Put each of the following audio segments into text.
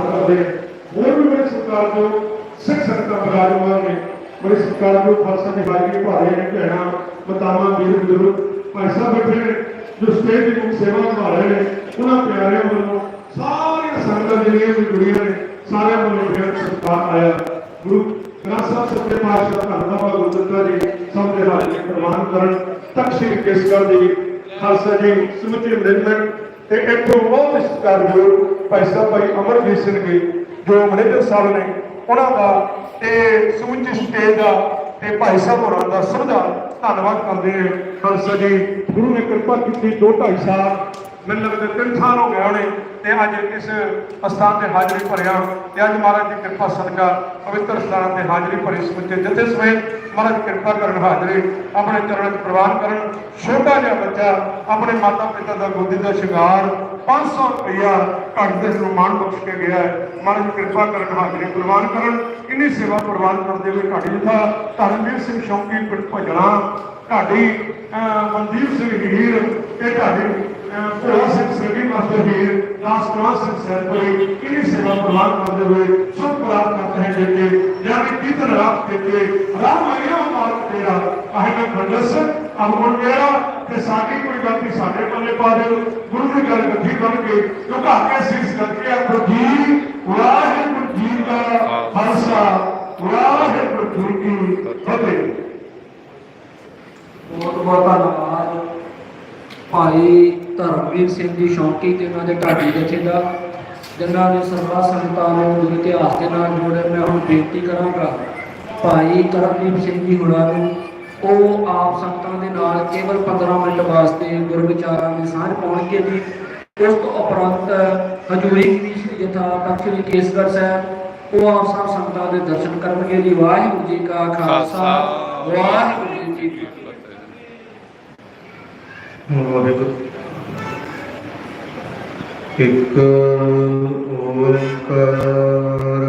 ਅੰਦਰ ਸ਼ੁਰੂਆਤ ਕਰਦੇ ਨੇ ਹੋਰ ਵੀ ਬੜੇ ਸਤਿਕਾਰ ਜੋ ਸਿੱਖ ਸੰਗਤਾਂ ਬਰਾਜਮਾਨ ਨੇ ਬੜੇ ਸਤਿਕਾਰ ਜੋ ਖਾਲਸਾ ਦੀ ਹਾਜ਼ਰੀ ਭਾਰੇ ਨੇ ਭੈਣਾਂ, ਮਤਾਵਾਂ, ਵੀਰ, ਬਜ਼ੁਰਗ, ਭਾਈ ਸਾਹਿਬ ਬੈਠੇ ਨੇ, ਜੋ ਸਟੇਜ ਦੀ ਮੁੱਖ ਸੇਵਾ ਨਿਭਾ ਰਹੇ ਨੇ, ਉਹਨਾਂ ਪਿਆਰਿਆਂ ਵੱਲੋਂ ਸਾਰੀਆਂ ਸੰਗਤਾਂ ਜਿਹੜੀਆਂ ਵੀ ਜੁੜੀਆਂ ਨੇ, ਸਾਰਿਆਂ ਵੱਲੋਂ ਬੇਹੱਦ ਸਤਿਕਾਰ ਆਇਆ। ਗੁਰੂ ਗ੍ਰੰਥ ਸਾਹਿਬ ਸੱਚੇ ਪਾਤਸ਼ਾਹ ਧੰਨਵਾਦ ਗੁਰਦੱਤਾ ਜੀ ਸਭ ਦੇ ਹਾਜ਼ਰੀ ਪ੍ਰਵਾਨ ਕਰਨ, ਤਖਤ ਸ੍ਰੀ ਕੇਸਗੜ੍ਹ ਦੀ ਖਾਲਸਾ ਜੀ, ਸਮੁੱਚੀ ਮੈਨੇਜਮੈਂਟ ਤੇ ਇੱਥੋਂ ਬਹੁਤ ਸਤਿਕਾਰਯੋਗ ਭਾਈ ਸਾਹਿਬ ਭਾਈ ਅਮਰਜੀਤ ਸਿੰਘ ਜੀ ਜੋ ਮੈਨੇਜਰ ਸਾਹਿਬ ਨੇ ਉਹਨਾਂ ਦਾ ਤੇ ਸਮੁੱਚੀ ਸਟੇਜ ਦਾ ਤੇ ਭਾਈ ਸਾਹਿਬ ਹੋਰਾਂ ਦਾ ਸਭ ਦਾ ਧੰਨਵਾਦ ਕਰਦੇ ਹਾਂ। ਖਾਲਸਾ ਜੀ, ਗੁਰੂ ਨੇ ਕਿਰਪਾ ਕੀਤੀ 2 2.5 ਸਾਲ, ਮੈਨੂੰ ਲੱਗਦਾ ਤਿੰਨ ਸਾਲ ਹੋ ਗਏ ਹੋਣੇ। ਤੇ ਅੱਜ ਇਸ ਅਸਥਾਨ ਤੇ ਹਾਜ਼ਰੀ ਭਰਿਆ। ਤੇ ਅੱਜ ਮਹਾਰਾਜ ਦੀ ਕਿਰਪਾ ਸਦਕਾ ਪਵਿੱਤਰ ਸਥਾਨ ਤੇ ਹਾਜ਼ਰੀ ਭਰੀ ਸਮੁੱਚੇ ਜਥੇ ਸਮੇਤ ਮਹਾਰਾਜ ਕਿਰਪਾ ਕਰਨ ਹਾਜ਼ਰੀ ਆਪਣੇ ਚਰਨਾਂ 'ਚ ਪ੍ਰਵਾਨ ਕਰਨ। ਛੋਟਾ ਜਿਹਾ ਬੱਚਾ ਆਪਣੇ ਮਾਤਾ ਪਿਤਾ ਦਾ ਗੋਦੀ ਦਾ ਸ਼ਿੰਗਾਰ 500 ਰੁਪਇਆ ਘੱਟ ਦੇ ਸਨਮਾਨ ਬਖਸ਼ ਕੇ ਗਿਆ ਮਹਾਰਾਜ ਕਿਰਪਾ ਕਰਨ ਹਾਜ਼ਰੀ ਪ੍ਰਵਾਨ ਕਰਨ। ਇੰਨੀ ਸੇਵਾ ਪ੍ਰਵਾਨ ਕਰਦੇ ਹੋਏ ਘਾਟੀ ਜਥਾ ਧਰਮਵੀਰ ਸਿੰਘ ਸ਼ੌਂਕੀ ਪਿੰਡ ਭਜਣਾ ਢਾਡੀ ਮਨਦੀਪ ਸਿੰਘ ਹੀਰ ਤੇ ਢਾਡੀ ਭੋਲਾ ਸਿੰਘ ਸਰਗੀ ਮਾਸਟਰ ਹੀਰ ਦਾਸਕਰਾ ਸਿੰਘ ਸੈਨਪੁਰੀ ਇੰਨੀ ਸੇਵਾ ਪ੍ਰਵਾਨ ਕਰਦੇ ਹੋਏ ਸਭ ਪ੍ਰਾਪਤ ਕਰਤੇ ਹੈ ਜਿੱਤੇ ਜਾਨੀ ਕੀਰਤਨ ਰਾਤ ਕੇ ਰਾਮ ਆਇਆ ਮਾਰਗ ਤੇਰਾ ਆਹੇ ਮੈਂ ਖੰਡਸ ਅਮਨ ਮੇਰਾ ਤੇ ਸਾਡੀ ਕੋਈ ਗਲਤੀ ਸਾਡੇ ਪੱਲੇ ਪਾ ਦਿਓ। ਗੁਰੂ ਦੀ ਗੱਲ ਗੱਠੀ ਬਣ ਕੇ ਝੁਕਾ ਕੇ ਸੀਸ ਕਰਕੇ ਆਖੋ, ਜੀ, ਵਾਹਿਗੁਰੂ ਜੀ ਦਾ ਖਾਲਸਾ, ਵਾਹਿਗੁਰੂ ਜੀ ਕੀ ਫਤਿਹ। ਬਹੁਤ ਬਹੁਤ ਧੰਨਵਾਦ। ਭਾਈ ਧਰਮਵੀਰ ਸਿੰਘ ਜੀ ਸ਼ੌਂਕੀ ਤੇ ਉਹਨਾਂ ਦੇ ਢਾਡੀ ਜਥੇ ਦਾ ਜਿਨ੍ਹਾਂ ਨੇ ਸਰਵਾ ਸੰਗਤਾਂ ਨੂੰ ਗੁਰੂ ਇਤਿਹਾਸ ਦੇ ਨਾਲ ਜੋੜੇ ਮੈਂ ਹੁਣ ਬੇਨਤੀ ਕਰਾਂਗਾ ਭਾਈ ਕਰਮਦੀਪ ਸਿੰਘ ਜੀ ਹੁਣਾਂ ਨੂੰ ਉਹ ਆਪ ਸੰਗਤਾਂ ਦੇ ਨਾਲ ਕੇਵਲ 15 ਮਿੰਟ ਵਾਸਤੇ ਗੁਰ ਵਿਚਾਰਾਂ ਦੀ ਸਾਂਝ ਪਾਉਣਗੇ ਜੀ ਉਸ ਤੋਂ ਉਪਰੰਤ ਹਜੂਰੀ ਦੀ ਸ੍ਰੀ ਜਥਾ ਤਖਤ ਸ੍ਰੀ ਕੇਸਗੜ੍ਹ ਸਾਹਿਬ ਉਹ ਆਪ ਸਭ ਸੰਗਤਾਂ ਦੇ ਦਰਸ਼ਨ ਕਰਨਗੇ ਜੀ। ਵਾਹਿਗੁਰੂ ਜੀ ਕਾ ਖਾਲਸਾ। ਵਾਹਿਗੁਰੂ ਜੀ ਕੀ ਫਤਿਹ। ਵਾਹਿਗੁਰੂ। ਇੱਕ ਓੰਕਾਰ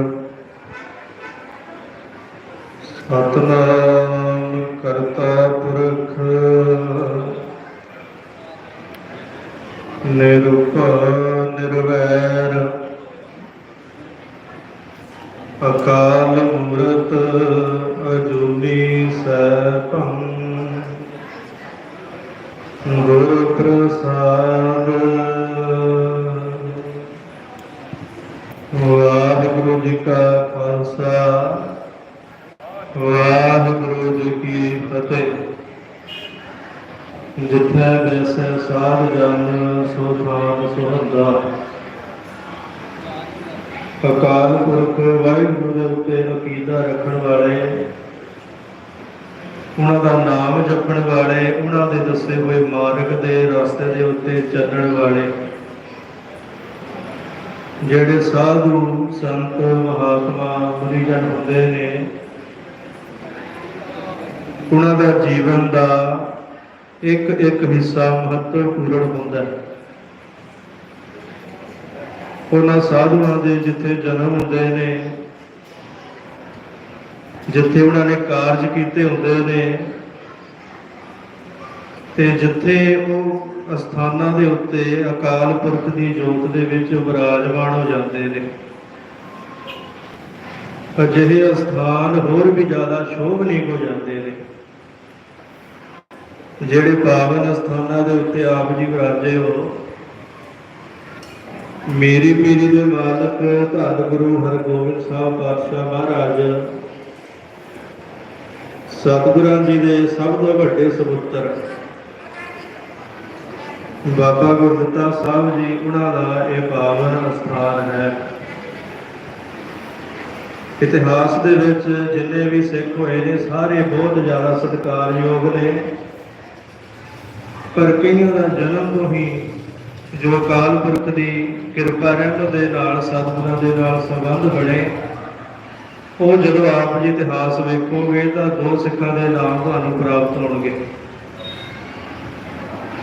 ਸਤਨਾਮ ਕਰਤਾ ਪੁਰਖ ਨਿਰਭਉ ਨਿਰਵੈਰ ਅਕਾਲ ਮੂਰਤ ਅਜੂਨੀ ਸੈਭੰ ਗੁਰ ਪ੍ਰਸਾਦ ਵਾਹਿਗੁਰੂ ਜੀ ਕਾ ਖਾਲਸਾ ਵਾਹਿਗੁਰੂ ਜੀ ਕੀ ਫਤਿਹ ਜਿੱਥੇ ਵੈਸੈ ਸਾਧ ਜਨ ਸੋ ਸੁਹੰਦਾ। ਅਕਾਲ ਪੁਰਖ ਵਾਹਿਗੁਰੂ ਦੇ ਉੱਤੇ ਅਕੀਦਾ ਰੱਖਣ ਵਾਲੇ, ਉਹਨਾਂ ਦਾ ਨਾਮ ਜਪਣ ਵਾਲੇ, ਉਹਨਾਂ ਦੇ ਦੱਸੇ ਹੋਏ ਮਾਰਗ ਦੇ ਰਸਤੇ ਦੇ ਉੱਤੇ ਚੱਲਣ ਵਾਲੇ। ਜਿਹੜੇ ਸਾਧੂ ਸੰਤ ਮਹਾਤਮਾ ਮੁਨੀਜਨ ਹੁੰਦੇ ਨੇ, ਉਹਨਾਂ ਦਾ ਜੀਵਨ ਦਾ ਇੱਕ ਇੱਕ ਹਿੱਸਾ ਮਹੱਤਵਪੂਰਨ ਹੁੰਦਾ ਹੈ। ਉਹਨਾਂ ਸਾਧੂਆਂ ਦੇ ਜਿੱਥੇ ਜਨਮ ਹੁੰਦੇ ਨੇ, ਜਿੱਥੇ ਉਹਨਾਂ ਨੇ ਕਾਰਜ ਕੀਤੇ ਹੁੰਦੇ ਨੇ, ਤੇ ਜਿੱਥੇ ਉਹ ਅਸਥਾਨਾਂ ਦੇ ਉੱਤੇ ਅਕਾਲ ਪੁਰਖ ਦੀ ਜੋਤ ਦੇ ਵਿੱਚ ਵਿਰਾਜਮਾਨ ਹੋ ਜਾਂਦੇ ਨੇ। ਅਜਿਹੇ ਅਸਥਾਨ ਹੋਰ ਵੀ ਜ਼ਿਆਦਾ ਸ਼ੋਭਨੀਕ ਹੋ ਜਾਂਦੇ ਨੇ। ਜਿਹੜੇ ਪਾਵਨ ਅਸਥਾਨਾਂ ਦੇ ਉੱਤੇ ਆਪ ਜੀ ਵਿਰਾਜੇ ਹੋ, ਮੇਰੀ ਪੀਰੀ ਦੇ ਮਾਲਕ ਧੰਨ ਗੁਰੂ ਹਰਗੋਬਿੰਦ ਸਾਹਿਬ ਪਾਤਸ਼ਾਹ ਮਹਾਰਾਜ, ਸਤਿਗੁਰਾਂ ਜੀ ਦੇ ਸਭ ਤੋਂ ਵੱਡੇ ਸਪੁੱਤਰ ਬਾਬਾ ਗੁਰਦਿੱਤਾ ਸਾਹਿਬ ਜੀ, ਉਹਨਾਂ ਦਾ ਇਹ ਪਾਵਨ ਅਸਥਾਨ ਹੈ। ਇਤਿਹਾਸ ਦੇ ਵਿੱਚ ਜਿੰਨੇ ਵੀ ਸਿੱਖ ਹੋਏ ਨੇ, ਸਾਰੇ ਬਹੁਤ ਜ਼ਿਆਦਾ ਸਤਿਕਾਰਯੋਗ ਨੇ। ਪਰ ਕਈਆਂ ਦਾ ਜਨਮ ਤੋਂ ਹੀ ਜੋ ਅਕਾਲ ਪੁਰਖ ਦੀ ਕਿਰਪਾ ਰਹਿਮਤ ਦੇ ਨਾਲ, ਸਤਿਗੁਰਾਂ ਦੇ ਨਾਲ ਸੰਬੰਧ ਬਣੇ, ਉਹ ਜਦੋਂ ਆਪ ਜੀ ਇਤਿਹਾਸ ਵੇਖੋਗੇ ਤਾਂ ਦੋ ਸਿੱਖਾਂ ਦੇ ਨਾਮ ਤੁਹਾਨੂੰ ਪ੍ਰਾਪਤ ਹੋਣਗੇ।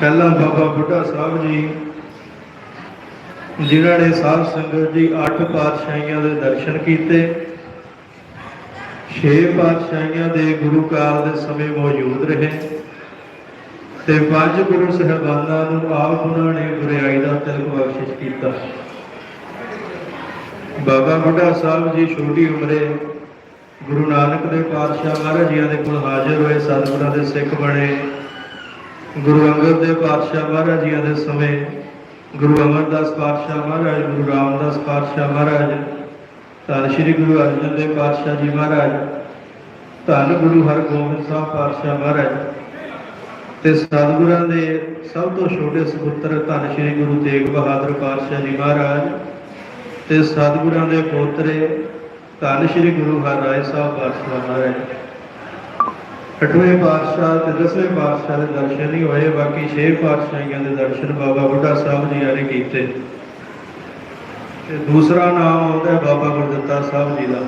ਪਹਿਲਾ ਬਾਬਾ ਬੁੱਢਾ ਸਾਹਿਬ ਜੀ, ਜਿਨ੍ਹਾਂ ਨੇ ਸਾਧ ਸੰਗਤ ਜੀ ਅੱਠ ਪਾਤਸ਼ਾਹੀਆਂ ਦੇ ਦਰਸ਼ਨ ਕੀਤੇ, ਛੇ ਪਾਤਸ਼ਾਹੀਆਂ ਦੇ ਗੁਰੂ ਕਾਲ ਦੇ ਸਮੇਂ ਮੌਜੂਦ ਰਹੇ। ਤੇ ਪੰਜ ਗੁਰੂ ਸਹਿਬਾਨਾਂ ਨੂੰ ਆਪ ਉਹਨਾਂ ਨੇ ਗੁਰਿਆਈ ਦਾ ਤਿਲਕ ਬਖਸ਼ਿਸ਼ ਕੀਤਾ। ਬਾਬਾ ਬੁੱਢਾ ਸਾਹਿਬ ਜੀ ਛੋਟੀ ਉਮਰੇ ਗੁਰੂ ਨਾਨਕ ਦੇ ਪਾਤਸ਼ਾਹ ਮਹਾਰਾਜ ਜੀਆਂ ਦੇ ਕੋਲ ਹਾਜ਼ਰ ਹੋਏ ਸਤਿਗੁਰਾਂ ਦੇ ਸਿੱਖ ਬਣੇ। ਗੁਰੂ ਅੰਗਦ ਦੇ ਪਾਤਸ਼ਾਹ ਮਹਾਰਾਜ ਜੀਆਂ ਦੇ ਸਮੇਂ ਗੁਰੂ ਅਮਰਦਾਸ ਪਾਤਸ਼ਾਹ ਮਹਾਰਾਜ, ਗੁਰੂ ਰਾਮਦਾਸ ਪਾਤਸ਼ਾਹ ਮਹਾਰਾਜ, ਧੰਨ ਸ਼੍ਰੀ ਗੁਰੂ ਅਰਜਨ ਦੇਵ ਪਾਤਸ਼ਾਹ ਜੀ ਮਹਾਰਾਜ, ਧੰਨ ਗੁਰੂ ਹਰਗੋਬਿੰਦ ਸਾਹਿਬ ਪਾਤਸ਼ਾਹ ਮਹਾਰਾਜ ਤੇ ਸਤਿਗੁਰਾਂ ਦੇ ਸਭ ਤੋਂ ਛੋਟੇ ਸੁਪੁੱਤਰ ਧੰਨ ਸ਼੍ਰੀ ਗੁਰੂ ਤੇਗ ਬਹਾਦਰ ਪਾਤਸ਼ਾਹ ਜੀ ਮਹਾਰਾਜ ਤੇ ਸਤਿਗੁਰਾਂ ਦੇ ਪੋਤਰੇ ਧੰਨ ਸ਼੍ਰੀ ਗੁਰੂ ਹਰਿਰਾਏ ਸਾਹਿਬ ਪਾਤਸ਼ਾਹ ਮਹਾਰਾਜ। ਅਠਵੇਂ ਪਾਤਸ਼ਾਹ ਤੇ ਦਸਵੇਂ ਪਾਤਸ਼ਾਹ ਦੇ ਦਰਸ਼ਨ ਹੀ ਹੋਏ, ਬਾਕੀ ਛੇ ਪਾਤਸ਼ਾਹੀਆਂ ਦੇ ਦਰਸ਼ਨ ਬਾਬਾ ਬੁੱਢਾ ਸਾਹਿਬ ਜੀ ਨੇ ਕੀਤੇ। ਤੇ ਦੂਸਰਾ ਨਾਮ ਆਉਂਦਾ ਹੈ ਬਾਬਾ ਗੁਰਦਿੱਤਾ ਸਾਹਿਬ ਜੀ ਦਾ।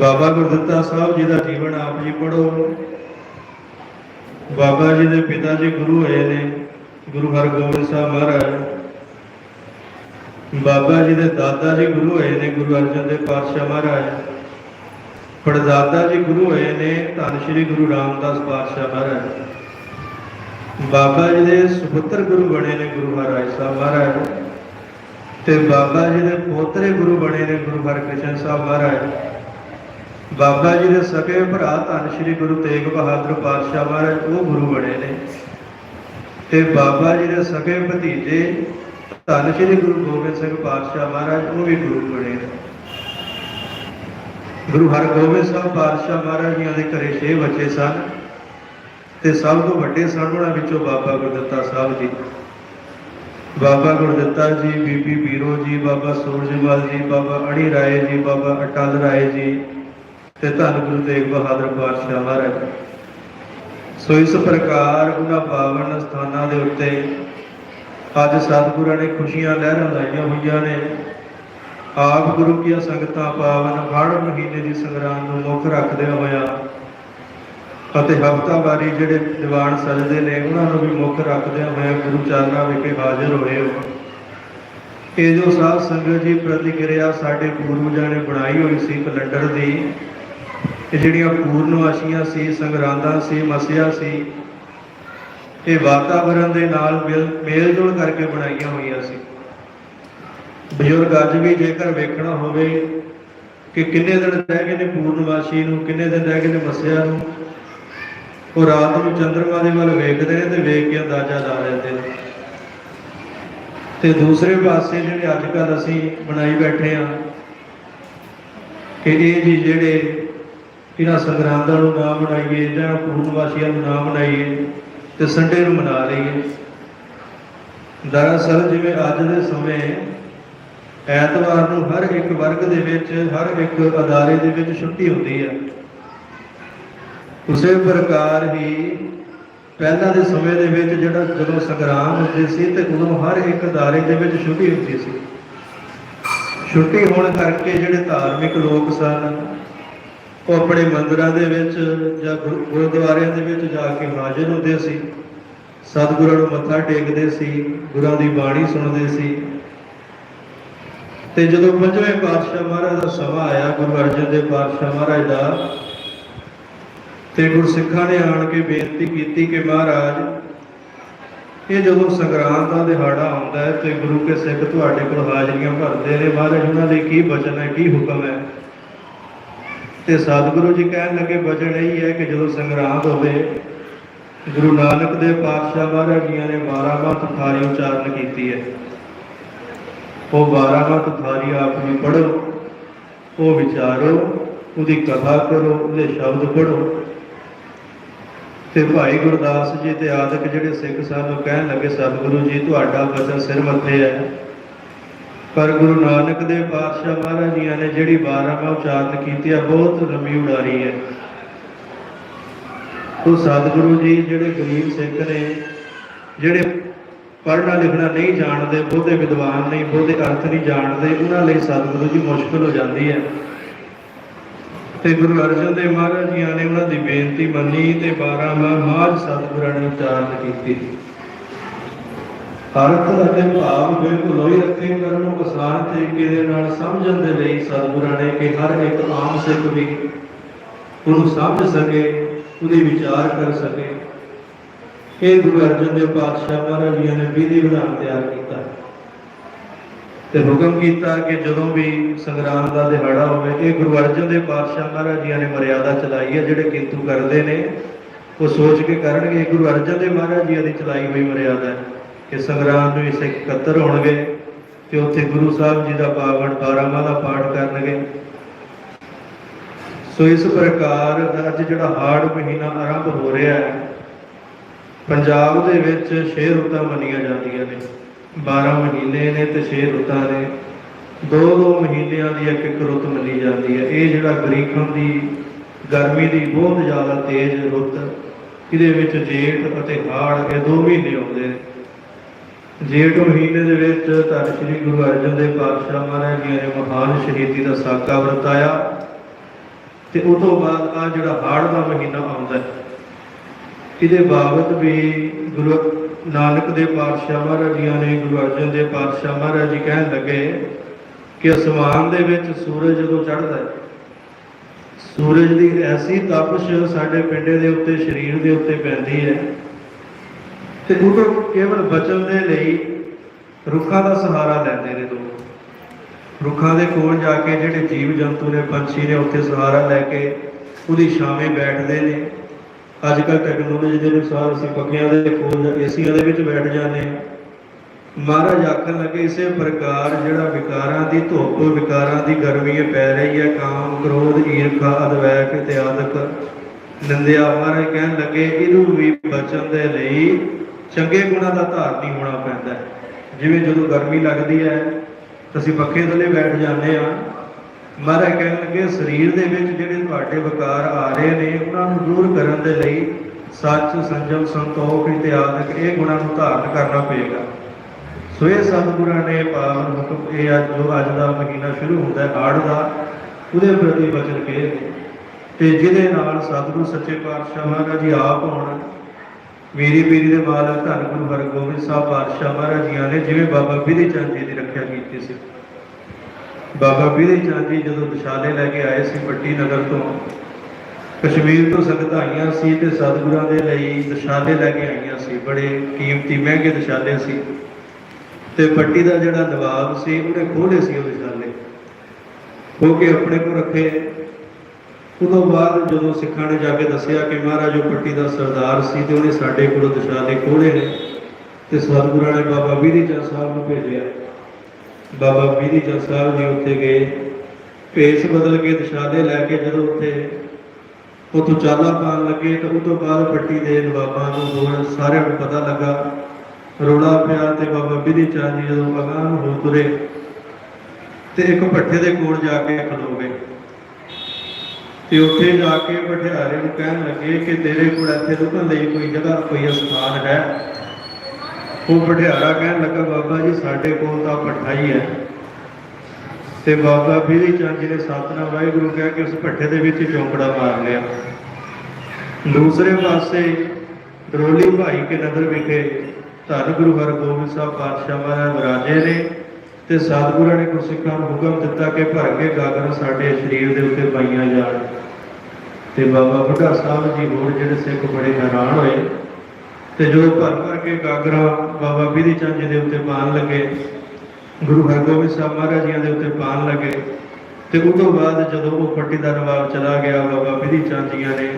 ਬਾਬਾ ਗੁਰਦਿੱਤਾ ਸਾਹਿਬ ਜੀ ਦਾ ਜੀਵਨ ਆਪ ਜੀ ਪੜੋ ਬਾਬਾ ਜੀ ਦੇ ਪਿਤਾ ਜੀ ਗੁਰੂ ਹੋਏ ਨੇ, ਗੁਰੂ ਹਰਗੋਬਿੰਦ ਸਾਹਿਬ ਮਹਾਰਾਜ। ਬਾਬਾ ਜੀ ਦੇ ਦਾਦਾ ਜੀ ਗੁਰੂ ਹੋਏ ਨੇ, ਗੁਰੂ ਅਰਜਨ ਦੇਵ ਪਾਤਸ਼ਾਹ ਮਹਾਰਾਜ। ਪੜਦਾਦਾ ਜੀ ਗੁਰੂ ਹੋਏ ਨੇ, ਧੰਨ ਸ਼੍ਰੀ ਗੁਰੂ ਰਾਮਦਾਸ ਪਾਤਸ਼ਾਹ ਮਹਾਰਾਜ। ਬਾਬਾ ਜੀ ਦੇ ਸੁਪੁੱਤਰ ਗੁਰੂ ਬਣੇ ਨੇ, ਗੁਰੂ ਹਰਿਰਾਏ ਸਾਹਿਬ ਮਹਾਰਾਜ। ਤੇ ਬਾਬਾ ਜੀ ਦੇ ਪੋਤਰੇ ਗੁਰੂ ਬਣੇ ਨੇ, ਗੁਰੂ ਹਰਕ੍ਰਿਸ਼ਨ ਸਾਹਿਬ ਮਹਾਰਾਜ। ਬਾਬਾ ਜੀ ਦੇ ਸਕੇ ਭਰਾ ਧੰਨ ਸ਼੍ਰੀ ਗੁਰੂ ਤੇਗ ਬਹਾਦਰ ਪਾਤਸ਼ਾਹ ਮਹਾਰਾਜ, ਉਹ ਗੁਰੂ ਬਣੇ ਨੇ। ਤੇ ਬਾਬਾ ਜੀ ਦੇ ਸਕੇ ਭਤੀਜੇ ਧੰਨ ਸ਼੍ਰੀ ਗੁਰੂ ਗੋਬਿੰਦ ਸਿੰਘ ਪਾਤਸ਼ਾਹ ਮਹਾਰਾਜ, ਉਹ ਵੀ ਗੁਰੂ ਬਣੇ ਨੇ। ਗੁਰੂ ਹਰਗੋਬਿੰਦ ਸਾਹਿਬ ਪਾਤਸ਼ਾਹ ਮਹਾਰਾਜ ਜੀਆਂ ਦੇ ਘਰੇ 6 ਬੱਚੇ ਸਨ ਤੇ ਸਭ ਤੋਂ ਵੱਡੇ ਸਨ ਉਹਨਾਂ ਵਿੱਚੋਂ ਬਾਬਾ ਗੁਰਦੱਤਾ ਸਾਹਿਬ ਜੀ। ਬਾਬਾ ਗੁਰਦੱਤਾ ਜੀ, ਬੀਬੀ ਬੀਰੋ ਜੀ, ਬਾਬਾ ਸੂਰਜਵਾਲ ਜੀ, ਬਾਬਾ ਅੜੀ ਰਾਏ ਜੀ, ਬਾਬਾ ਅਟਲ ਰਾਏ ਜੀ ਤੇ ਧੰਨ ਗੁਰੂ ਤੇਗ ਬਹਾਦਰ ਪਾਤਸ਼ਾਹ ਮਹਾਰਾਜ। ਸੋ ਇਸ ਪ੍ਰਕਾਰ ਉਹਨਾਂ ਪਾਵਨ ਸਥਾਨਾਂ ਦੇ ਉੱਤੇ ਅੱਜ ਸਤਿਗੁਰਾਂ ਨੇ ਖੁਸ਼ੀਆਂ ਲਹਿਰਾਂ ਲਾਈਆਂ ਹੋਈਆਂ ਨੇ। ਆਪ ਗੁਰੂ ਕੀਆਂ ਸੰਗਤਾਂ ਪਾਵਨ ਹੜ ਮਹੀਨੇ ਦੀ ਸੰਗਰਾਂਦ ਨੂੰ ਮੁੱਖ ਰੱਖਦਿਆਂ ਹੋਇਆ ਅਤੇ ਹਫ਼ਤਾਵਾਰੀ ਜਿਹੜੇ ਦੀਵਾਨ ਸਜਦੇ ਨੇ, ਉਹਨਾਂ ਨੂੰ ਵੀ ਮੁੱਖ ਰੱਖਦਿਆਂ ਹੋਇਆ ਗੁਰੂ ਚਰਨਾਂ ਵਿਖੇ ਹਾਜ਼ਰ ਹੋਏ ਹੋ। ਇਹ ਜੋ ਸਾਧ ਸੰਗਤ ਜੀ ਪ੍ਰਤੀਕਿਰਿਆ ਸਾਡੇ ਪੂਰਵਜਾਂ ਨੇ ਬਣਾਈ ਹੋਈ ਸੀ ਕੈਲੰਡਰ ਦੀ ਇਹ ਜਿਹੜੀਆਂ ਪੂਰਨਵਾਸ਼ੀਆਂ ਸੀ, ਸੰਗਰਾਂਦਾਂ ਸੀ, ਮਸਿਆ ਸੀ, ਇਹ ਵਾਤਾਵਰਣ ਦੇ ਨਾਲ ਮੇਲ- ਮੇਲ ਜੋਲ ਕਰਕੇ ਬਣਾਈਆਂ ਹੋਈਆਂ ਸੀ। ਬਜ਼ੁਰਗ ਅੱਜ ਵੀ ਜੇਕਰ ਵੇਖਣਾ ਹੋਵੇ ਕਿ ਕਿੰਨੇ ਦਿਨ ਰਹਿ ਗਏ ਨੇ ਪੂਰਨਵਾਸ਼ੀ ਨੂੰ, ਕਿੰਨੇ ਦਿਨ ਰਹਿ ਗਏ ਨੇ ਮਸਿਆ ਨੂੰ, ਉਹ ਰਾਤ ਨੂੰ ਚੰਦਰਮਾ ਦੇ ਵੱਲ ਵੇਖਦੇ ਨੇ ਤੇ ਵੇਖ ਕੇ ਅੰਦਾਜ਼ਾ ਲਾ ਲੈਂਦੇ ਨੇ। ਤੇ ਦੂਸਰੇ ਪਾਸੇ ਜਿਹੜੇ ਅੱਜ ਕੱਲ ਅਸੀਂ ਬਣਾਈ ਬੈਠੇ ਆ ਕਿ ਇਹ ਜੀ ਜਿਹੜੇ ਇਹਨਾਂ ਸੰਗਰਾਂਦਾਂ ਨੂੰ ਨਾ ਮਨਾਈਏ ਜਾਂ ਪੂਰਨਵਾਸ਼ੀਆਂ ਨੂੰ ਨਾ ਮਨਾਈਏ ਤੇ ਸੰਡੇ ਨੂੰ ਮਨਾ ਲਈਏ। ਦਰਅਸਲ ਜਿਵੇਂ ਅੱਜ ਦੇ ਸਮੇਂ ਐਤਵਾਰ ਨੂੰ ਹਰ ਇੱਕ ਵਰਗ ਦੇ ਵਿੱਚ, ਹਰ ਇੱਕ ਅਦਾਰੇ ਦੇ ਵਿੱਚ ਛੁੱਟੀ ਹੁੰਦੀ ਹੈ ਉਸੇ ਪ੍ਰਕਾਰ ਹੀ ਪਹਿਲਾਂ ਦੇ ਸਮੇਂ ਦੇ ਵਿੱਚ ਜਿਹੜਾ ਜਦੋਂ ਸੰਗਰਾਮ ਹੁੰਦੇ ਸੀ ਤੇ ਉਦੋਂ ਹਰ ਇੱਕ ਅਦਾਰੇ ਦੇ ਵਿੱਚ ਛੁੱਟੀ ਹੁੰਦੀ ਸੀ। ਛੁੱਟੀ ਹੋਣ ਕਰਕੇ ਜਿਹੜੇ ਧਾਰਮਿਕ ਲੋਕ ਸਨ ਉਹ ਆਪਣੇ ਮੰਦਰਾਂ ਦੇ ਵਿੱਚ ਜਾਂ ਗੁਰ- ਗੁਰਦੁਆਰਿਆਂ ਦੇ ਵਿੱਚ ਜਾ ਕੇ ਹਾਜ਼ਰ ਹੁੰਦੇ ਸੀ। ਸਤਿਗੁਰਾਂ ਨੂੰ ਮੱਥਾ ਟੇਕਦੇ ਸੀ, ਗੁਰਾਂ ਦੀ ਬਾਣੀ ਸੁਣਦੇ ਸੀ। ਤੇ ਜਦੋਂ ਪੰਜਵੇਂ ਪਾਤਸ਼ਾਹ ਮਹਾਰਾਜ ਦਾ ਸਮਾਂ ਆਇਆ, ਗੁਰੂ ਅਰਜਨ ਦੇਵ ਪਾਤਸ਼ਾਹ ਮਹਾਰਾਜ ਦਾ, ਤੇ ਗੁਰਸਿੱਖਾਂ ਨੇ ਆਣ ਕੇ ਬੇਨਤੀ ਕੀਤੀ ਕਿ ਮਹਾਰਾਜ, ਇਹ ਜਦੋਂ ਸੰਗਰਾਂਦ ਦਾ ਦਿਹਾੜਾ ਆਉਂਦਾ ਹੈ ਤੇ ਗੁਰੂ ਕੇ ਸਿੱਖ ਤੁਹਾਡੇ ਕੋਲ ਹਾਜ਼ਰੀਆਂ ਭਰਦੇ ਨੇ, ਮਹਾਰਾਜ, ਉਹਨਾਂ ਲਈ ਕੀ ਬਚਨ ਹੈ, ਕੀ ਹੁਕਮ ਹੈ? ਤੇ ਸਤਿਗੁਰੂ ਜੀ ਕਹਿਣ ਲੱਗੇ ਬਚਨ ਇਹੀ ਹੈ ਕਿ ਜਦੋਂ ਸੰਗਰਾਮ ਹੋਵੇ, ਗੁਰੂ ਨਾਨਕ ਦੇਵ ਪਾਤਸ਼ਾਹ ਮਹਾਰਾਜ ਜੀਆਂ ਨੇ 12 ਮਤ ਥਾਰੀ ਉਚਾਰਨ ਕੀਤੀ ਹੈ। ਉਹ 12 ਮਤ ਥਾਰੀ ਆਪ ਜੀ ਪੜੋ ਉਹ ਵਿਚਾਰੋ, ਉਹਦੀ ਕਥਾ ਕਰੋ, ਉਹਦੇ ਸ਼ਬਦ ਪੜੋ ਤੇ ਭਾਈ ਗੁਰਦਾਸ ਜੀ ਤੇ ਆਦਿਕ ਜਿਹੜੇ ਸਿੱਖ ਸਨ, ਉਹ ਕਹਿਣ ਲੱਗੇ, ਸਤਿਗੁਰੂ ਜੀ, ਤੁਹਾਡਾ ਬਚਨ ਸਿਰ ਮੱਥੇ ਹੈ। ਪਰ ਗੁਰੂ ਨਾਨਕ ਦੇਵ ਪਾਤਸ਼ਾਹ ਮਹਾਰਾਜ ਜੀਆਂ ਨੇ ਜਿਹੜੀ 12 ਮਾ ਉਚਾਰਨ ਕੀਤੀ ਹੈ ਬਹੁਤ ਲੰਮੀ ਉਡਾਰੀ ਹੈ। ਉਹ ਸਤਿਗੁਰੂ ਜੀ ਜਿਹੜੇ ਗਰੀਬ ਸਿੱਖ ਨੇ, ਜਿਹੜੇ ਪੜ੍ਹਨਾ ਲਿਖਣਾ ਨਹੀਂ ਜਾਣਦੇ, ਬਹੁਤੇ ਵਿਦਵਾਨ ਨਹੀਂ, ਬਹੁਤੇ ਅਰਥ ਨਹੀਂ ਜਾਣਦੇ, ਉਹਨਾਂ ਲਈ ਸਤਿਗੁਰੂ ਜੀ ਮੁਸ਼ਕਲ ਹੋ ਜਾਂਦੀ ਹੈ। ਤੇ ਗੁਰੂ ਅਰਜਨ ਦੇਵ ਮਹਾਰਾਜ ਜੀ ਨੇ ਉਹਨਾਂ ਦੀ ਬੇਨਤੀ ਮੰਨੀ ਤੇ 12 ਮਾਹ ਮਾਝ ਸਤਿਗੁਰਾਂ ਨੇ ਉਚਾਰਨ ਕੀਤੀ। ਅਰਥ ਅਤੇ ਭਾਵ ਬਿਲਕੁਲ ਉਹੀ ਰੱਖੇ ਕਰਨ ਨੂੰ ਆਸਾਨ ਤਰੀਕੇ ਦੇ ਨਾਲ ਸਮਝਣ ਦੇ ਲਈ ਸਤਿਗੁਰਾਂ ਨੇ ਕਿ ਹਰ ਇੱਕ ਆਮ ਸਿੱਖ ਵੀ ਉਹਨੂੰ ਸਮਝ ਸਕੇ, ਉਹਦੇ ਵਿਚਾਰ ਕਰ ਸਕੇ। ਇਹ ਗੁਰੂ ਅਰਜਨ ਦੇਵ ਪਾਤਸ਼ਾਹ ਮਹਾਰਾਜ ਜੀ ਨੇ ਵਿਧੀ ਵਿਧਾਨ ਤਿਆਰ ਕੀਤਾ। ਤੇ ਹੁਕਮ ਕੀਤਾ ਕਿ ਜਦੋਂ ਵੀ ਸੰਗਰਾਮ ਦਾ ਦਿਹਾੜਾ ਹੋਵੇ, ਇਹ ਗੁਰੂ ਅਰਜਨ ਦੇਵ ਪਾਤਸ਼ਾਹ ਮਹਾਰਾਜ ਜੀ ਨੇ ਮਰਿਆਦਾ ਚਲਾਈ ਹੈ, ਜਿਹੜੇ ਕਿੰਤੂ ਕਰਦੇ ਨੇ, ਉਹ ਸੋਚ ਕੇ ਕਰਨਗੇ ਗੁਰੂ ਅਰਜਨ ਦੇਵ ਮਹਾਰਾਜ ਜੀ ਦੀ ਚਲਾਈ ਹੋਈ ਮਰਿਆਦਾ। ਹੈ ਕਿ ਸੰਗਰਾਮ ਨੂੰ ਸਿੱਖ ਇਕੱਤਰ ਹੋਣਗੇ ਤੇ ਉੱਥੇ ਗੁਰੂ ਸਾਹਿਬ ਜੀ ਦਾ ਪਾਵਨ ਬਾਰਾਮਾ ਦਾ ਪਾਠ ਕਰਨਗੇ। ਸੋ ਇਸ ਪ੍ਰਕਾਰ ਅੱਜ ਜਿਹੜਾ ਹਾੜ ਮਹੀਨਾ ਆਰੰਭ ਹੋ ਰਿਹਾ ਹੈ, ਪੰਜਾਬ ਦੇ ਵਿੱਚ 6 ਰੁੱਤਾਂ ਮੰਨੀਆਂ ਜਾਂਦੀਆਂ ਨੇ। 12 ਮਹੀਨੇ ਨੇ ਤੇ 6 ਰੁੱਤਾਂ ਨੇ। ਦੋ ਦੋ ਮਹੀਨਿਆਂ ਦੀ ਇੱਕ ਇੱਕ ਰੁੱਤ ਮੰਨੀ ਜਾਂਦੀ ਹੈ। ਇਹ ਜਿਹੜਾ ਗਰੀਖਮ ਦੀ, ਗਰਮੀ ਦੀ ਬਹੁਤ ਜ਼ਿਆਦਾ ਤੇਜ਼ ਰੁੱਤ, ਇਹਦੇ ਵਿੱਚ ਜੇਠ ਅਤੇ ਹਾੜ ਇਹ ਦੋ ਮਹੀਨੇ ਆਉਂਦੇ ਨੇ। ਜੇਠ ਮਹੀਨੇ ਦੇ ਵਿੱਚ ਧੰਨ ਸ਼੍ਰੀ ਗੁਰੂ ਅਰਜਨ ਦੇਵ ਪਾਤਸ਼ਾਹ ਮਹਾਰਾਜ ਜੀ ਨੇ ਮਹਾਨ ਸ਼ਹੀਦੀ ਦਾ ਸਾਕਾ ਵਰਤਾਇਆ ਤੇ ਉਸ ਤੋਂ ਬਾਅਦ ਆ ਜਿਹੜਾ ਹਾੜ ਦਾ ਮਹੀਨਾ ਆਉਂਦਾ ਹੈ, ਇਹਦੇ ਬਾਬਤ ਵੀ ਗੁਰੂ ਨਾਨਕ ਦੇ ਪਾਤਸ਼ਾਹ ਮਹਾਰਾਜ ਜੀ ਨੇ ਗੁਰੂ ਅਰਜਨ ਦੇਵ ਪਾਤਸ਼ਾਹ ਮਹਾਰਾਜ ਜੀ ਕਹਿਣ ਲੱਗੇ ਕਿ ਅਸਮਾਨ ਦੇ ਵਿੱਚ ਸੂਰਜ ਜਦੋਂ ਚੜ੍ਹਦਾ ਹੈ, ਸੂਰਜ ਦੀ ਐਸੀ ਤਪਸ਼ ਸਾਡੇ ਪਿੰਡੇ ਦੇ ਉੱਤੇ, ਸਰੀਰ ਦੇ ਉੱਤੇ ਪੈਂਦੀ ਹੈ ਤੇ ਉਹ ਕੇਵਲ ਬਚਣ ਦੇ ਲਈ ਰੁੱਖਾਂ ਦਾ ਸਹਾਰਾ ਲੈਂਦੇ ਨੇ ਲੋਕ ਰੁੱਖਾਂ ਦੇ ਕੋਲ ਜਾ ਕੇ ਜਿਹੜੇ ਜੀਵ ਜੰਤੂ ਨੇ, ਪੰਛੀ ਨੇ, ਉੱਥੇ ਸਹਾਰਾ ਲੈ ਕੇ ਉਹਦੀ ਛਾਵੇਂ ਬੈਠਦੇ ਨੇ। ਅੱਜ ਕੱਲ੍ਹ ਟੈਕਨੋਲੋਜੀ ਦੇ ਅਨੁਸਾਰ ਅਸੀਂ ਪੱਖਿਆਂ ਦੇ ਕੋਲ ਏਸੀਆਂ ਦੇ ਵਿੱਚ ਬੈਠ ਜਾਂਦੇ ਹਾਂ। ਮਹਾਰਾਜ ਆਖਣ ਲੱਗੇ, ਇਸੇ ਪ੍ਰਕਾਰ ਜਿਹੜਾ ਵਿਕਾਰਾਂ ਦੀ ਧੁੱਪ, ਵਿਕਾਰਾਂ ਦੀ ਗਰਮੀ ਪੈ ਰਹੀ ਹੈ, ਕਾਮ, ਕ੍ਰੋਧ, ਈਰਖਾ ਅਦਵੈਕ ਤੇ ਆਦਿਕ। ਨਿੰਦਿਆ। ਮਹਾਰਾਜ ਕਹਿਣ ਲੱਗੇ, ਇਹਨੂੰ ਵੀ ਬਚਣ ਦੇ ਲਈ ਚੰਗੇ ਗੁਣਾਂ ਦਾ ਧਾਰਨੀ ਹੋਣਾ ਪੈਂਦਾ। ਹੈ ਜਿਵੇਂ ਜਦੋਂ ਗਰਮੀ ਲੱਗਦੀ ਹੈ, ਤਾਂ ਅਸੀਂ ਪੱਖੇ ਥੱਲੇ ਬੈਠ ਜਾਂਦੇ ਹਾਂ। ਮਹਾਰਾਜ ਕਹਿਣ ਲੱਗੇ, ਸਰੀਰ ਦੇ ਵਿੱਚ ਜਿਹੜੇ ਤੁਹਾਡੇ ਵਿਕਾਰ ਆ ਰਹੇ ਨੇ, ਉਹਨਾਂ ਨੂੰ ਦੂਰ ਕਰਨ ਦੇ ਲਈ ਸੱਚ, ਸੰਜਮ, ਸੰਤੋਖ ਇਤਿਆਦਿਕ ਇਹ ਗੁਣਾਂ ਨੂੰ ਧਾਰਨ ਕਰਨਾ ਪਏਗਾ। ਸੋ ਇਹ ਸਤਿਗੁਰਾਂ ਨੇ ਪਾਵਨ ਹੁਕਮ, ਇਹ ਅੱਜ ਜੋ ਅੱਜ ਦਾ ਮਹੀਨਾ ਸ਼ੁਰੂ ਹੁੰਦਾ ਹੈ ਹਾੜ ਦਾ, ਉਹਦੇ ਪ੍ਰਤੀ ਵਚਨ ਕਹੇ ਨੇ ਤੇ ਜਿਹਦੇ ਨਾਲ ਸਤਿਗੁਰੂ ਸੱਚੇ ਪਾਤਸ਼ਾਹ ਮਹਾਰਾਜ ਜੀ ਆਪ ਹੋਣ ਮੇਰੀ ਪੀਰੀ ਦੇ ਮਾਲਕ ਧੰਨ ਗੁਰੂ ਹਰਗੋਬਿੰਦ ਸਾਹਿਬ ਪਾਤਸ਼ਾਹ ਮਹਾਰਾਜ ਜੀ ਨੇ ਜਿਵੇਂ ਬਾਬਾ ਬਿਧੀ ਚੰਦ ਜੀ ਦੀ ਰੱਖਿਆ ਕੀਤੀ ਸੀ। ਬਾਬਾ ਬਿਧੀ ਚੰਦ ਜੀ ਜਦੋਂ ਦਸ਼ਾਲੇ ਲੈ ਕੇ ਆਏ ਸੀ ਪੱਟੀ ਨਗਰ ਤੋਂ, ਕਸ਼ਮੀਰ ਤੋਂ ਸੰਗਤਾਂ ਆਈਆਂ ਸੀ ਤੇ ਸਤਿਗੁਰਾਂ ਦੇ ਲਈ ਦਸ਼ਾਲੇ ਲੈ ਕੇ ਆਈਆਂ ਸੀ, ਬੜੇ ਕੀਮਤੀ ਮਹਿੰਗੇ ਦਸ਼ਾਲੇ ਸੀ। ਤੇ ਪੱਟੀ ਦਾ ਜਿਹੜਾ ਨਵਾਬ ਸੀ, ਉਹਨੇ ਖੋਲੇ ਸੀ ਉਹ ਦਸ਼ਾਲੇ ਖੋ ਕੇ ਆਪਣੇ ਕੋਲ ਰੱਖੇ ਉਦੋਂ ਬਾਅਦ ਜਦੋਂ ਸਿੱਖਾਂ ਨੇ ਜਾ ਕੇ ਦੱਸਿਆ ਕਿ ਮਹਾਰਾਜ ਉਹ ਪੱਟੀ ਦਾ ਸਰਦਾਰ ਸੀ ਤੇ ਉਹਨੇ ਸਾਡੇ ਕੋਲੋਂ ਦਸ਼ਾਲੇ ਖੋਲੇ ਨੇ ਤੇ ਸਤਿਗੁਰਾਂ ਨੇ ਬਾਬਾ ਬੀਰੀ ਚੰਦ ਸਾਹਿਬ ਨੂੰ ਭੇਜਿਆ। ਬਾਬਾ ਬੀਰੀ ਚੰਦ ਸਾਹਿਬ ਜੀ ਉੱਥੇ ਗਏ, ਭੇਸ ਬਦਲ ਕੇ ਦਸ਼ਾਲੇ ਲੈ ਕੇ ਜਦੋਂ ਉੱਥੇ ਉਤੋਂ ਚਾਲਾ ਪਾਣ ਲੱਗੇ ਤਾਂ ਉਹ ਤੋਂ ਬਾਅਦ ਪੱਟੀ ਦੇ ਨਵਾਬਾਂ ਨੂੰ ਹੋਰ ਸਾਰਿਆਂ ਨੂੰ ਪਤਾ ਲੱਗਾ। ਰੋਲਾ ਪਿਆ ਤੇ ਬਾਬਾ ਬੀਰੀ ਚੰਦ ਜੀ ਜਦੋਂ ਅਗਾਂਹ ਨੂੰ ਹੋ ਤੁਰੇ ਤੇ ਇੱਕ ਭੱਠੇ ਦੇ ਕੋਲ ਜਾ ਕੇ ਖਲੋ ਗਏ। ਤੇ ਉੱਥੇ ਜਾ ਕੇ ਪਠਿਆਰੇ ਨੂੰ ਕਹਿਣ ਲੱਗੇ ਕਿ ਤੇਰੇ ਕੋਲ ਇੱਥੇ ਰੁਕਣ ਲਈ ਕੋਈ ਜਗ੍ਹਾ, ਕੋਈ ਸਥਾਨ ਹੈ। ਉਹ ਪਠਿਆਰਾ ਕਹਿਣ ਲੱਗਾ, ਬਾਬਾ ਜੀ, ਸਾਡੇ ਕੋਲ ਤਾਂ ਭੱਠਾ ਹੀ। ਹੈ ਤੇ ਬਾਬਾ ਬੀਰੀ ਚੰਦ ਜੀ ਨੇ ਸਤਨਾਮ ਵਾਹਿਗੁਰੂ ਕਹਿ ਕੇ ਉਸ ਭੱਠੇ ਦੇ ਵਿੱਚ ਚੌਂਕੜਾ ਮਾਰ ਲਿਆ। ਦੂਸਰੇ ਪਾਸੇ ਦਰੋਲੀ ਭਾਈ ਕੇ ਨਗਰ ਵਿਖੇ ਧੰਨ ਗੁਰੂ ਹਰਗੋਬਿੰਦ ਸਾਹਿਬ ਪਾਤਸ਼ਾਹ ਮਹਾਰਾਜ ਵਿਰਾਜੇ ਨੇ ਤੇ ਸਤਿਗੁਰਾਂ ਨੇ ਗੁਰਸਿੱਖਾਂ ਨੂੰ ਹੁਕਮ ਦਿੱਤਾ ਕਿ ਭਰ ਕੇ ਗਾਗਰ ਸਾਡੇ ਸਰੀਰ ਦੇ ਉੱਤੇ ਪਾਈਆਂ ਜਾਣ। ਤੇ ਬਾਬਾ ਬੁੱਢਾ ਸਾਹਿਬ ਜੀ ਹੋਰ ਜਿਹੜੇ ਸਿੱਖ ਬੜੇ ਹੈਰਾਨ ਹੋਏ। ਤੇ ਜਦੋਂ ਭਰ ਭਰ ਕੇ ਗਾਗਰਾਂ ਬਾਬਾ ਬੀਰੀ ਚੰਦ ਜੀ ਦੇ ਉੱਤੇ ਪਾਣ ਲੱਗੇ, ਗੁਰੂ ਹਰਗੋਬਿੰਦ ਸਾਹਿਬ ਮਹਾਰਾਜ ਜੀ ਦੇ ਉੱਤੇ ਪਾਣ ਲੱਗੇ, ਤੇ ਉਸ ਤੋਂ ਬਾਅਦ ਜਦੋਂ ਉਹ ਪੱਟੀ ਦਾ ਨਵਾਬ ਚਲਾ ਗਿਆ, ਬਾਬਾ ਬੀਰੀ ਚੰਦ ਜੀਆਂ ਨੇ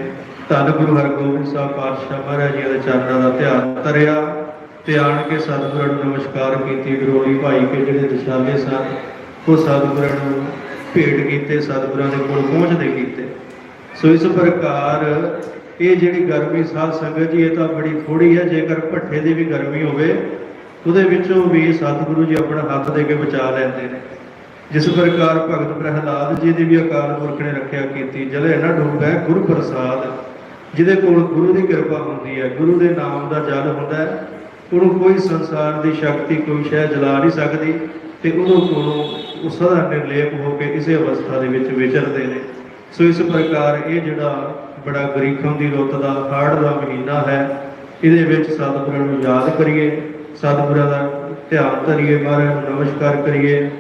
ਧੰਨ ਗੁਰੂ ਹਰਗੋਬਿੰਦ ਸਾਹਿਬ ਪਾਤਸ਼ਾਹ ਮਹਾਰਾਜ ਜੀ ਦੇ ਚਰਨਾਂ ਦਾ ਧਿਆਨ ਧਰਿਆ। ਤੇ ਆਣ ਕੇ ਸਤਿਗੁਰਾਂ ਨੂੰ ਨਮਸਕਾਰ ਕੀਤੀ ਗਰੋਲੀ ਭਾਈ ਕੇ ਜਿਹੜੇ ਦਸ਼ਾਲੇ ਸਨ, ਉਹ ਸਤਿਗੁਰਾਂ ਨੂੰ ਭੇਟ ਕੀਤੇ ਸਤਿਗੁਰਾਂ ਦੇ ਕੋਲ ਪਹੁੰਚਦੇ ਕੀਤੇ। ਸੋ ਇਸ ਪ੍ਰਕਾਰ ਇਹ ਜਿਹੜੀ ਗਰਮੀ ਸਾਧ ਸੰਗਤ ਜੀ, ਇਹ ਤਾਂ ਬੜੀ ਥੋੜੀ ਹੈ, ਜੇਕਰ ਭੱਠੇ ਦੀ ਵੀ ਗਰਮੀ ਹੋਵੇ, ਉਹਦੇ ਵਿੱਚੋਂ ਵੀ ਸਤਿਗੁਰੂ ਜੀ ਆਪਣਾ ਹੱਥ ਦੇ ਕੇ ਬਚਾ ਲੈਂਦੇ ਨੇ। ਜਿਸ ਪ੍ਰਕਾਰ ਭਗਤ ਪ੍ਰਹਿਲਾਦ ਜੀ ਦੀ ਵੀ ਅਕਾਲ ਪੁਰਖ ਨੇ ਰੱਖਿਆ ਕੀਤੀ, ਜਲੇ ਨਾ ਡੁੱਬੈ ਗੁਰੂ ਪ੍ਰਸਾਦ ਜਿਹਦੇ ਕੋਲ ਗੁਰੂ ਦੀ ਕਿਰਪਾ ਹੁੰਦੀ ਹੈ, ਗੁਰੂ ਦੇ ਨਾਮ ਦਾ ਜਲ ਹੁੰਦਾ ਹੈ ਉਹਨੂੰ ਕੋਈ ਸੰਸਾਰ ਦੀ ਸ਼ਕਤੀ, ਕੋਈ ਸ਼ੈ ਜਲਾ ਨਹੀਂ ਸਕਦੀ ਤੇ ਉਹਨੂੰ ਕੋਲੋਂ ਉਹ ਸਦਾ ਨਿਰਲੇਪ ਹੋ ਕੇ ਇਸੇ ਅਵਸਥਾ ਦੇ ਵਿੱਚ ਵਿਚਰਦੇ ਨੇ। ਸੋ ਇਸ ਪ੍ਰਕਾਰ ਇਹ ਜਿਹੜਾ ਬੜਾ ਗਰੀਖਾਂ ਦੀ ਰੁੱਤ ਦਾ, ਹਾੜ ਦਾ ਮਹੀਨਾ ਹੈ, ਇਹਦੇ ਵਿੱਚ ਸਤਿਗੁਰਾਂ ਨੂੰ ਯਾਦ ਕਰੀਏ, ਸਤਿਗੁਰਾਂ ਦਾ ਧਿਆਨ ਧਰੀਏ, ਮਹਾਰਾਜ ਨੂੰ ਨਮਸਕਾਰ ਕਰੀਏ।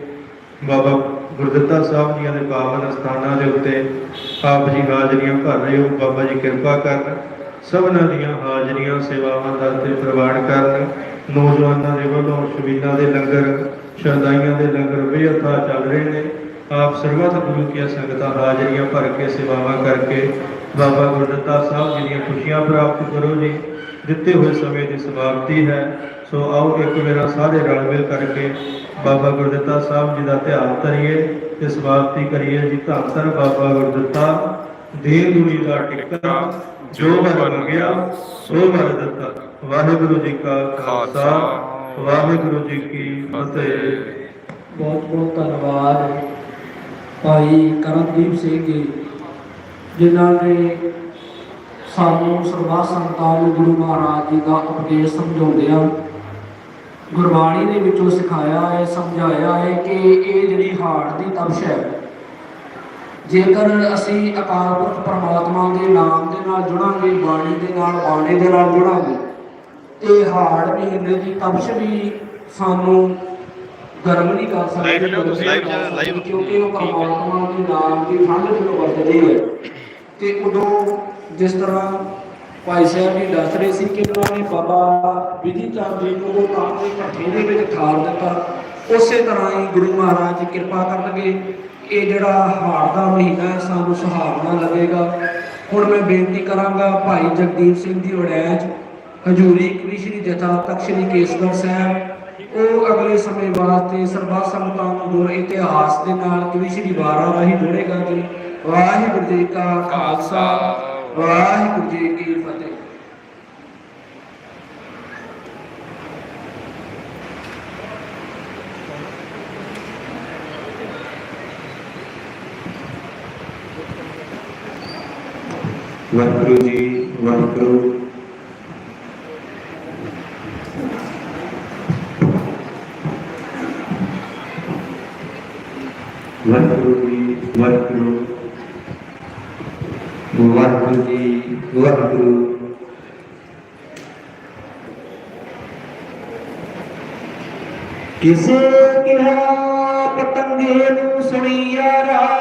ਬਾਬਾ ਗੁਰਦਿੱਤਾ ਸਾਹਿਬ ਜੀਆਂ ਦੇ ਪਾਵਨ ਸਥਾਨਾਂ ਦੇ ਉੱਤੇ ਆਪ ਜੀ ਹਾਜ਼ਰੀਆਂ ਭਰ ਰਹੇ ਹੋ, ਬਾਬਾ ਜੀ ਕਿਰਪਾ ਕਰਨ। ਸਭਨਾਂ ਦੀਆਂ ਹਾਜ਼ਰੀਆਂ ਸੇਵਾਵਾਂ ਦਾ ਤੇ ਪ੍ਰਵਾਨ ਕਰਨ, ਨੌਜਵਾਨਾਂ ਦੇ ਵੱਲੋਂ ਸ਼ਬੀਲਾਂ ਦੇ ਲੰਗਰ ਸ਼ਰਦਾਈਆਂ ਦੇ ਲੰਗਰ ਬੇਅਥਾ ਚੱਲ ਰਹੇ ਨੇ। ਆਪ ਸਰਬੱਤ ਗੁਰੂ ਕੀ ਸੰਗਤਾਂ ਹਾਜ਼ਰੀਆਂ ਭਰ ਕੇ ਸੇਵਾਵਾਂ ਕਰਕੇ ਬਾਬਾ ਗੁਰਦਿੱਤਾ ਸਾਹਿਬ ਜੀ ਦੀਆਂ ਖੁਸ਼ੀਆਂ ਪ੍ਰਾਪਤ ਕਰੋ ਜੀ। ਦਿੱਤੇ ਹੋਏ ਸਮੇਂ ਦੀ ਸਮਾਪਤੀ ਹੈ। ਸੋ ਆਓ ਇੱਕ ਮੇਰਾ ਸਾਰੇ ਰਲ ਮਿਲ ਕਰਕੇ ਬਾਬਾ ਗੁਰਦਿੱਤਾ ਸਾਹਿਬ ਜੀ ਦਾ ਧਿਆਨ ਧਰੀਏ ਤੇ ਸਮਾਪਤੀ ਕਰੀਏ ਜੀ। ਧੰਨ ਧੰਨ ਬਾਬਾ ਗੁਰਦਿੱਤਾ। ਦੇ ਦੁਨੀ ਦਾ ਟਿੱਕਾ। ਜੋ ਵਰ ਮੰਗਿਆ ਸੋ ਵਰ ਦਿੱਤਾ। ਵਾਹਿਗੁਰੂ ਜੀ ਕਾ ਖਾਲਸਾ, ਵਾਹਿਗੁਰੂ ਜੀ ਕੀ ਫਤਿਹ। ਬਹੁਤ ਬਹੁਤ ਧੰਨਵਾਦ ਭਾਈ ਕਰਮਦੀਪ ਸਿੰਘ ਜੀ, ਜਿਨ੍ਹਾਂ ਨੇ ਸਾਨੂੰ ਸਰਬੱਤ ਸੰਤਾਂ ਨੂੰ ਗੁਰੂ ਮਹਾਰਾਜ ਜੀ ਦਾ ਉਪਦੇਸ਼ ਸਮਝਾਉਂਦਿਆਂ ਗੁਰਬਾਣੀ ਦੇ ਵਿੱਚੋਂ ਸਿਖਾਇਆ ਹੈ, ਸਮਝਾਇਆ ਹੈ ਕਿ ਇਹ ਜਿਹੜੀ ਹਾਰਟ ਦੀ ਤਪਸ਼ ਹੈ ਜੇਕਰ ਅਸੀਂ ਅਕਾਲ ਪੁਰਖ ਪਰਮਾਤਮਾ ਦੇ ਨਾਮ ਦੇ ਨਾਲ ਜੁੜਾਂਗੇ ਬਾਣੀ ਦੇ ਨਾਲ ਬਾਣੇ ਦੇ ਨਾਲ ਜੁੜਾਂਗੇ ਤੇ ਹਾਰਟ ਮਹੀਨੇ ਦੀ ਤਪਸ਼ ਵੀ ਸਾਨੂੰ ਗਰਮ ਨਹੀਂ ਕਰ ਸਕਦੀ ਕਿਉਂਕਿ ਉਹ ਪਰਮਾਤਮਾ ਦੇ ਨਾਮ ਦੀ ਠੰਡ ਜਦੋਂ ਵਰਤਦੀ ਹੈ ਤੇ ਉਦੋਂ ਜਿਸ ਤਰ੍ਹਾਂ ਭਾਈ ਸਾਹਿਬ ਜੀ ਦੱਸ ਰਹੇ ਸੀ ਕਿ ਉਹਨਾਂ ਨੇ ਬਾਬਾ ਵਿਧੀ ਚੰਦ ਜੀ ਨੂੰ ਉਹ ਤਾਂ ਦੇ ਭੱਠੇ ਦੇ ਵਿੱਚ ਠਾਰ ਦਿੱਤਾ ਉਸੇ ਤਰ੍ਹਾਂ ਹੀ ਗੁਰੂ ਮਹਾਰਾਜ ਕਿਰਪਾ ਕਰਨਗੇ। ਇਹ ਜਿਹੜਾ ਹਾੜ ਦਾ ਮਹੀਨਾ ਹੈ, ਸਾਨੂੰ ਸੁਹਾਵਣਾ ਲੱਗੇਗਾ ਹੁਣ ਮੈਂ ਬੇਨਤੀ ਕਰਾਂਗਾ ਭਾਈ ਜਗਦੀਪ ਸਿੰਘ ਜੀ ਵੜੈਚ, ਹਜੂਰੀ ਕ੍ਰਿਸ਼ਨੀ ਜਥਾ ਤਖਤ ਸ੍ਰੀ ਕੇਸਗੜ੍ਹ ਸਾਹਿਬ, ਉਹ ਅਗਲੇ ਸਮੇਂ ਵਾਸਤੇ ਸਰਬੱਤ ਸੰਗਤਾਂ ਨੂੰ ਗੁਰ ਇਤਿਹਾਸ ਦੇ ਨਾਲ ਕ੍ਰਿਸ਼ਨੀ ਵਾਰਾਂ ਰਾਹੀਂ ਜੋੜੇਗਾ ਜੀ। ਵਾਹਿਗੁਰੂ ਜੀ ਕਾ ਖਾਲਸਾ, ਵਾਹਿਗੁਰੂ ਜੀ ਕੀ ਫਤਿਹ। ਵਾਹਿਗੁਰੂ ਜੀ ਵਾਹਿਗੁਰੂ। ਵਾਹਿਗੁਰੂ ਜੀ ਵਾਹਿਗੁਰੂ। ਵਾਹਿਗੁਰੂ ਜੀ ਵਾਹਿਗੁਰੂ। ਕਿਸੇ ਕਿਹਾ ਪਤੰਗੇ ਨੂੰ ਸੁਣੀਆਰਾ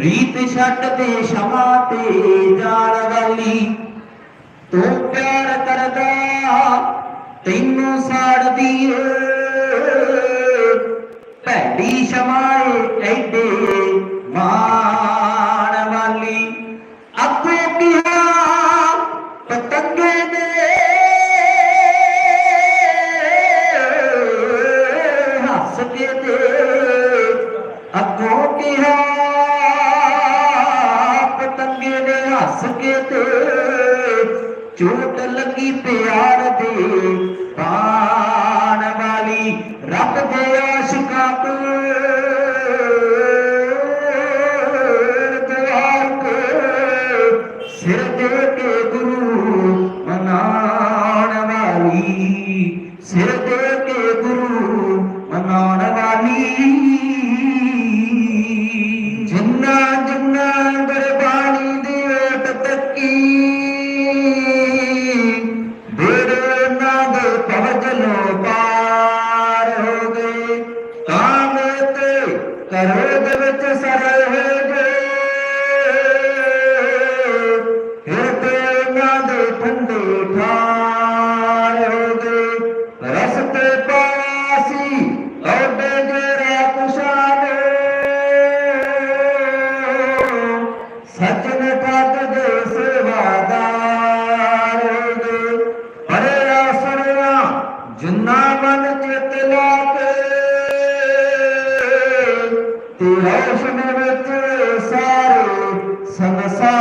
ਰੀਤ ਛੱਡ ਦੇ ਸ਼ਮਾ ਤੇ ਜਾਣ ਵਾਲੀ। ਤੂੰ ਪਿਆਰ ਕਰਦਾ, ਤੈਨੂੰ ਸਾੜਦੀ ਏ ਭੈੜੀ ਸ਼ਮਾਏ ਐਡੇ ਮਾਂ ਸਾਰੇ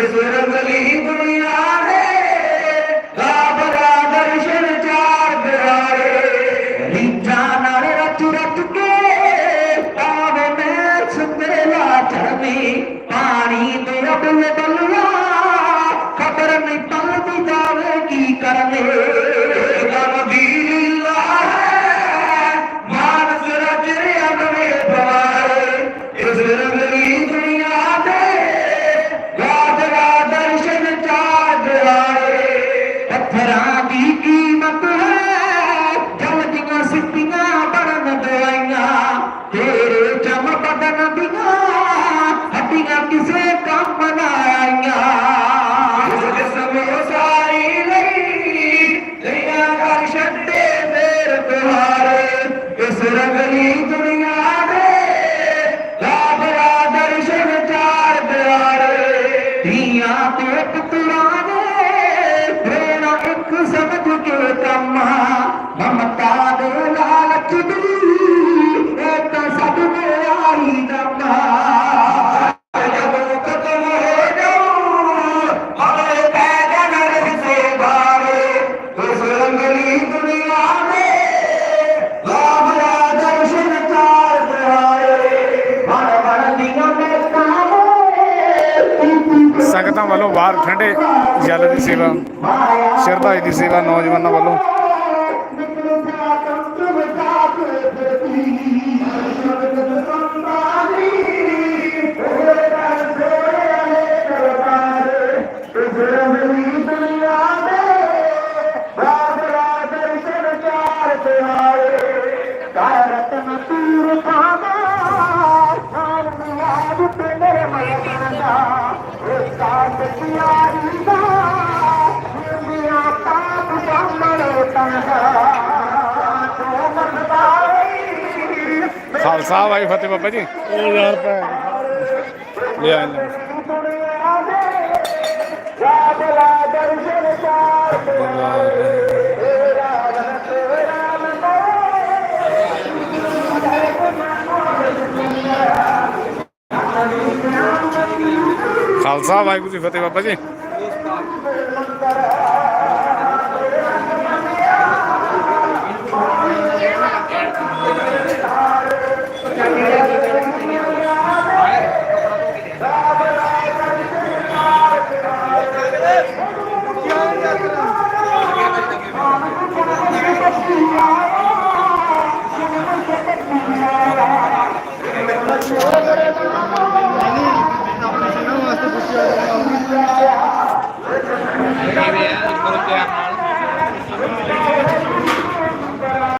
que durante ਸੇਵਾ ਸ਼ਰਧਾਈ ਦੀ ਸੇਵਾ ਨੌਜਵਾਨਾਂ ਵੱਲੋਂ ਖਾਲਸਾ ਵਾਹਿਗੁਰੂ, ਫਤਿਹ ਬਾਬਾ ਜੀ। 1000 ਰੁਪਏ ਲੈ ਆਏ ਖਾਲਸਾ ਵਾਹਿਗੁਰੂ ਜੀ, ਫਤਿਹ Baba ji. Yeah, yeah, yeah.